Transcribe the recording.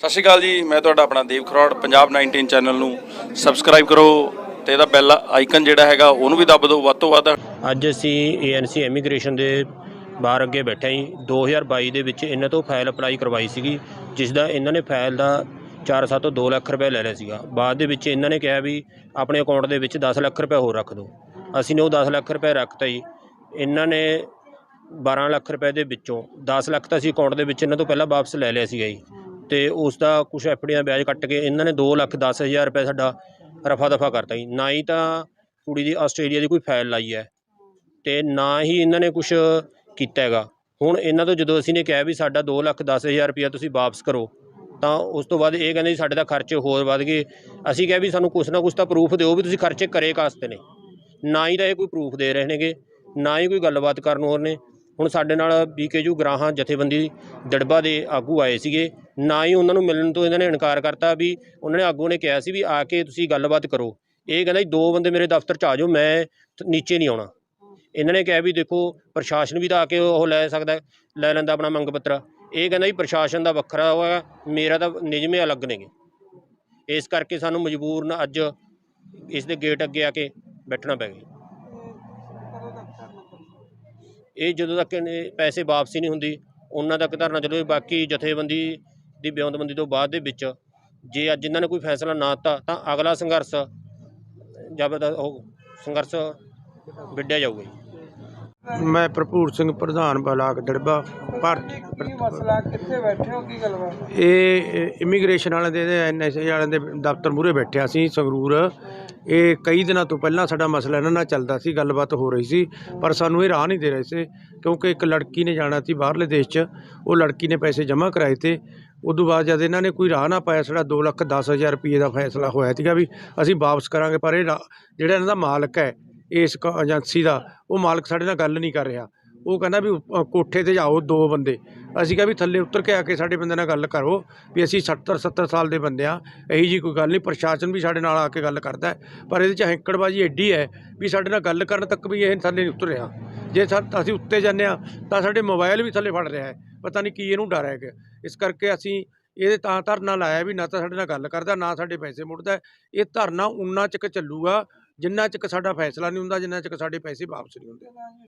ਸਤਿ ਸ਼੍ਰੀ ਅਕਾਲ ਜੀ, ਮੈਂ ਤੁਹਾਡਾ ਆਪਣਾ ਦੇਵ ਖਰੋੜ, ਪੰਜਾਬ 19 ਚੈਨਲ ਨੂੰ ਸਬਸਕ੍ਰਾਈਬ ਕਰੋ ਤੇ ਇਹਦਾ ਬੈਲ ਆਈਕਨ ਜਿਹੜਾ ਹੈਗਾ, ਉਹਨੂੰ ਵੀ ਦੱਬ ਦਿਓ, ਵੱਧ ਤੋਂ ਵੱਧ। ਅੱਜ ਅਸੀਂ ਏਐਨਸੀ ਇਮੀਗ੍ਰੇਸ਼ਨ ਦੇ ਬਾਹਰ ਅੱਗੇ ਬੈਠੇ ਹਾਂ ਜੀ। 2022 ਦੇ ਵਿੱਚ ਇਹਨਾਂ ਤੋਂ ਫਾਈਲ ਅਪਲਾਈ ਕਰਵਾਈ ਸੀਗੀ, ਜਿਸ ਦਾ ਇਹਨਾਂ ਨੇ ਫਾਈਲ ਦਾ 4 ਤੋਂ 2 ਲੱਖ ਰੁਪਏ ਲੈ ਲਿਆ ਸੀਗਾ। ਬਾਅਦ ਦੇ ਵਿੱਚ ਇਹਨਾਂ ਨੇ ਕਿਹਾ ਵੀ ਆਪਣੇ ਅਕਾਊਂਟ ਦੇ ਵਿੱਚ 10 ਲੱਖ ਰੁਪਏ ਹੋਰ ਰੱਖ ਦਿਓ। ਅਸੀਂ ਨੇ ਉਹ 10 ਲੱਖ ਰੁਪਏ ਰੱਖਤਾ ਜੀ। ਇਹਨਾਂ ਨੇ 12 ਲੱਖ ਰੁਪਏ ਦੇ ਵਿੱਚੋਂ 10 ਲੱਖ ਤਾਂ ਅਸੀਂ ਅਕਾਊਂਟ ਦੇ ਵਿੱਚ ਇਹਨਾਂ ਤੋਂ ਪਹਿਲਾਂ ਵਾਪਸ ਲੈ ਲਿਆ ਸੀਗਾ ਜੀ। ਤੇ ਉਸ ਦਾ ਕੁਝ ਐਫਡੀਆਂ ਵਿਆਜ ਕੱਟ ਕੇ ਇਹਨਾਂ ਨੇ 2 ਲੱਖ 10 ਹਜ਼ਾਰ ਰੁਪਏ ਸਾਡਾ ਰਫਾ ਦਫਾ ਕਰਤਾ ਜੀ। ਨਾ ਹੀ ਤਾਂ ਕੁੜੀ ਦੀ ਆਸਟ੍ਰੇਲੀਆ ਦੀ ਕੋਈ ਫਾਈਲ ਲਾਈ ਹੈ ਤੇ ਨਾ ਹੀ ਇਹਨਾਂ ਨੇ ਕੁਝ ਕੀਤਾ ਹੈਗਾ। ਹੁਣ ਇਹਨਾਂ ਤੋਂ ਜਦੋਂ ਅਸੀਂ ਨੇ ਕਿਹਾ ਵੀ ਸਾਡਾ 2 ਲੱਖ 10 ਹਜ਼ਾਰ ਰੁਪਇਆ ਤੁਸੀਂ ਵਾਪਸ ਕਰੋ, ਤਾਂ ਉਸ ਤੋਂ ਬਾਅਦ ਇਹ ਕਹਿੰਦੇ ਸਾਡੇ ਦਾ ਖਰਚੇ ਹੋਰ ਵੱਧ ਗਏ। ਅਸੀਂ ਕਿਹਾ ਵੀ ਸਾਨੂੰ ਕੁਛ ਨਾ ਕੁਛ ਤਾਂ ਪ੍ਰੂਫ ਦਿਓ ਵੀ ਤੁਸੀਂ ਖਰਚੇ ਕਰੇ ਕਾਸਤੇ ਨੇ। ਨਾ ਹੀ ਤਾਂ ਇਹ ਕੋਈ ਪ੍ਰੂਫ ਦੇ ਰਹੇ ਨੇਗੇ, ਨਾ ਹੀ ਕੋਈ ਗੱਲਬਾਤ ਕਰਨ ਹੋਰ ਨੇ। ਹੁਣ ਸਾਡੇ ਨਾਲ ਬੀਕੇਯੂ ਗਰਾਹਾਂ ਜਥੇਬੰਦੀ ਦੜਬਾ ਦੇ ਆਗੂ ਆਏ ਸੀਗੇ। ਨਾ ਹੀ ਉਹਨਾਂ ਨੂੰ ਮਿਲਣ ਤੋਂ ਇਹਨਾਂ ਨੇ ਇਨਕਾਰ ਕਰਤਾ ਵੀ ਉਹਨਾਂ ਨੇ ਆਗੂ ਨੇ ਕਿਹਾ ਸੀ ਵੀ ਆ ਕੇ ਤੁਸੀਂ ਗੱਲਬਾਤ ਕਰੋ। ਇਹ ਕਹਿੰਦਾ ਜੀ, ਦੋ ਬੰਦੇ ਮੇਰੇ ਦਫ਼ਤਰ 'ਚ ਆ ਜਾਓ, ਮੈਂ ਨੀਚੇ ਨਹੀਂ ਆਉਣਾ। ਇਹਨਾਂ ਨੇ ਕਿਹਾ ਵੀ ਦੇਖੋ, ਪ੍ਰਸ਼ਾਸਨ ਵੀ ਤਾਂ ਆ ਕੇ ਉਹ ਲੈ ਸਕਦਾ ਲੈ ਲੈਂਦਾ ਆਪਣਾ ਮੰਗ ਪੱਤਰ। ਇਹ ਕਹਿੰਦਾ ਜੀ, ਪ੍ਰਸ਼ਾਸਨ ਦਾ ਵੱਖਰਾ ਹੋਇਆ ਮੇਰਾ ਤਾਂ ਨਿਯਮੇ ਅਲੱਗ ਨੇਗੇ ਇਸ ਕਰਕੇ ਸਾਨੂੰ ਮਜਬੂਰਨ ਅੱਜ ਇਸ ਦੇ ਗੇਟ ਅੱਗੇ ਆ ਕੇ ਬੈਠਣਾ ਪੈ ਗਿਆ। ਇਹ ਜਦੋਂ ਤੱਕ ਇਹਨੇ ਪੈਸੇ ਵਾਪਸੀ ਨਹੀਂ ਹੁੰਦੀ, ਉਹਨਾਂ ਤੱਕ ਧਰਨਾ ਚੱਲੂ ਬਾਕੀ ਜਥੇਬੰਦੀ ਦੀ ਬਿਉਂਤਬੰਦੀ ਤੋਂ ਬਾਅਦ ਦੇ ਵਿੱਚ ਜੇ ਅੱਜ ਇਹਨਾਂ ਨੇ ਕੋਈ ਫੈਸਲਾ ਨਾ ਦਿੱਤਾ, ਤਾਂ ਅਗਲਾ ਸੰਘਰਸ਼, ਜਦ ਉਹ ਸੰਘਰਸ਼ ਵਿੱਢਿਆ ਜਾਊਗਾ ਜੀ। ਮੈਂ ਭਰਪੂਰ ਸਿੰਘ ਪ੍ਰਧਾਨ ਬਲਾਕ ਦੜਬਾ ਭਾਰਤ ਕੀ ਮਸਲਾ ਕਿੱਥੇ ਬੈਠੇ ਹੋ? ਕੀ ਗੱਲਬਾਤ ਇਹ ਇਮੀਗ੍ਰੇਸ਼ਨ ਵਾਲਿਆਂ ਦੇ ਐਨਐਸਏ ਵਾਲਿਆਂ ਦੇ ਦਫ਼ਤਰ ਮੂਹਰੇ ਬੈਠਿਆ ਸੀ ਸੰਗਰੂਰ। ਇਹ ਕਈ ਦਿਨਾਂ ਤੋਂ ਪਹਿਲਾਂ ਸਾਡਾ ਮਸਲਾ ਇਹਨਾਂ ਨਾਲ ਚੱਲਦਾ ਸੀ ਗੱਲਬਾਤ ਹੋ ਰਹੀ ਸੀ ਪਰ ਸਾਨੂੰ ਇਹ ਰਾਹ ਨਹੀਂ ਦੇ ਰਹੇ ਸੀ ਕਿਉਂਕਿ ਇੱਕ ਲੜਕੀ ਨੇ ਜਾਣਾ ਸੀ ਬਾਹਰਲੇ ਦੇਸ਼ 'ਚ ਉਹ ਲੜਕੀ ਨੇ ਪੈਸੇ ਜਮ੍ਹਾਂ ਕਰਾਏ ਤੇ ਉਦੋਂ ਬਾਅਦ ਜਦ ਇਹਨਾਂ ਨੇ ਕੋਈ ਰਾਹ ਨਾ ਪਾਇਆ ਸਾਡਾ 2 ਲੱਖ 10 ਹਜ਼ਾਰ ਰੁਪਏ ਦਾ ਫੈਸਲਾ ਹੋਇਆ ਸੀਗਾ ਵੀ ਅਸੀਂ ਵਾਪਸ ਕਰਾਂਗੇ ਪਰ ਇਹ ਜਿਹੜਾ ਇਹਨਾਂ ਦਾ ਮਾਲਕ ਹੈ ਇਸ ਕ- ਏਜੰਸੀ ਦਾ, ਉਹ ਮਾਲਕ ਸਾਡੇ ਨਾਲ ਗੱਲ ਨਹੀਂ ਕਰ ਰਿਹਾ। ਉਹ ਕਹਿੰਦਾ ਵੀ ਉੱਪ- ਕੋਠੇ ਤੇ ਜਾਓ ਦੋ ਬੰਦੇ। ਅਸੀਂ ਕਿਹਾ ਵੀ ਥੱਲੇ ਉਤਰ ਕੇ ਆ ਕੇ ਸਾਡੇ ਬੰਦੇ ਨਾਲ ਗੱਲ ਕਰੋ ਵੀ ਅਸੀਂ 70 70 ਸਾਲ ਦੇ ਬੰਦੇ ਆ, ਇਹੀ ਜੀ ਕੋਈ ਗੱਲ ਨਹੀਂ, ਪ੍ਰਸ਼ਾਸਨ ਵੀ ਸਾਡੇ ਨਾਲ ਆ ਕੇ ਗੱਲ ਕਰਦਾ ਹੈ। ਪਰ ਇਹਦੇ ਚ ਹੈਂਕੜਬਾਜੀ ਐਡੀ ਹੈ ਵੀ ਸਾਡੇ ਨਾਲ ਗੱਲ ਕਰਨ ਤੱਕ ਵੀ ਇਹ ਥੱਲੇ ਨਹੀਂ ਉਤਰ ਰਿਹਾ ਜੇ ਸਾ- ਅਸੀਂ ਉੱਤੇ ਜਾਂਦੇ ਆ ਤਾਂ ਸਾਡੇ ਮੋਬਾਈਲ ਵੀ ਥੱਲੇ ਫੜ ਰਿਹਾ ਹੈ। ਪਤਾ ਨਹੀਂ ਕੀ ਇਹਨੂੰ ਡਰ ਹੈ ਕਿ। ਇਸ ਕਰਕੇ ਅਸੀਂ ਇਹਦੇ ਤਾਂ ਧਰਨਾ ਲਾਇਆ ਵੀ ਨਾ ਤਾਂ ਸਾਡੇ ਨਾਲ ਗੱਲ ਕਰਦਾ, ਨਾ ਸਾਡੇ ਪੈਸੇ ਮੁੜਦਾ ਇਹ ਧਰਨਾ ਉਨਾ ਚਿਕ ਚੱਲੂਗਾ ਜਿੰਨਾ ਚਿਕ ਸਾਡਾ ਫੈਸਲਾ ਨਹੀਂ ਹੁੰਦਾ ਜਿੰਨਾ ਚਿਕ ਸਾਡੇ ਪੈਸੇ ਵਾਪਸ ਨਹੀਂ ਹੁੰਦੇ।